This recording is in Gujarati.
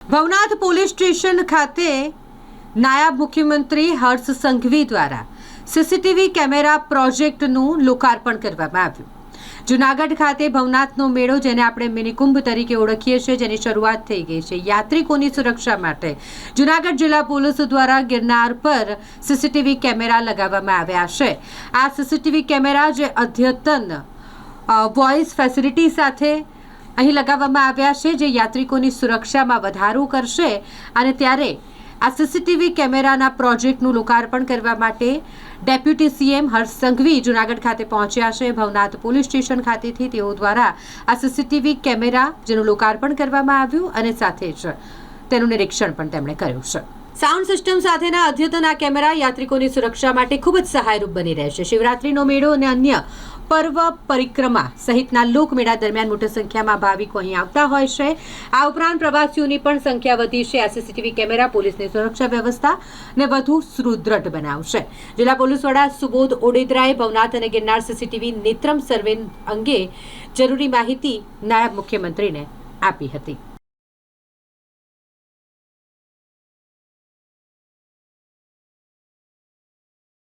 ભવનાથ પોલીસ સ્ટેશન ખાતે નાયબ મુખ્યમંત્રી હર્ષ સંઘવી દ્વારા સીસીટીવી કેમેરા પ્રોજેક્ટનું લોકાર્પણ કરવામાં આવ્યું. જુનાગઢ ખાતે ભવનાથનો મેળો, જેને આપણે મિનિકુંભ તરીકે ઓળખીએ છીએ, જેની શરૂઆત થઈ ગઈ છે. યાત્રિકોની સુરક્ષા માટે જુનાગઢ જિલ્લા પોલીસ દ્વારા ગિરનાર પર સીસીટીવી કેમેરા લગાવવામાં આવ્યા છે. આ સીસીટીવી કેમેરા જે અદ્યતન વોઇસ ફેસિલિટી સાથે અહીં લગાવવામાં આવ્યા છે જે યાત્રિકોની સુરક્ષામાં વધારો કરશે અને ત્યારે આ સીસીટીવી કેમેરાના પ્રોજેક્ટનું લોકાર્પણ કરવા માટે ડેપ્યુટી સીએમ હર્ષ સંઘવી જુનાગઢ ખાતે પહોંચ્યા છે. ભવનાથ પોલીસ સ્ટેશન ખાતેથી તેઓ દ્વારા આ સીસીટીવી કેમેરા જેનું લોકાર્પણ કરવામાં આવ્યું અને સાથે જ તેનું નિરીક્ષણ પણ તેમણે કર્યું છે. સાઉન્ડ સિસ્ટમ સાથેના અદ્યતન આ કેમેરા યાત્રિકોની સુરક્ષા માટે ખૂબ જ સહાયરૂપ બની રહેશે. શિવરાત્રીનો મેળો અને અન્ય પર્વ પરિક્રમા સહિતના લોકમેળા દરમિયાન મોટી સંખ્યામાં ભાવિકો અહીં આવતા હોય છે. આ ઉપરાંત પ્રવાસીઓની પણ સંખ્યા વધી છે. આ સીસીટીવી કેમેરા, પોલીસની સુરક્ષા વ્યવસ્થા ને વધુ સુદૃઢ બનાવશે. જિલ્લા પોલીસ વડા સુબોધ ઓડેદરાએ ભવનાથ અને ગિરનાર સીસીટીવી નેત્રમ સર્વે અંગે જરૂરી માહિતી નાયબ મુખ્યમંત્રીને આપી હતી.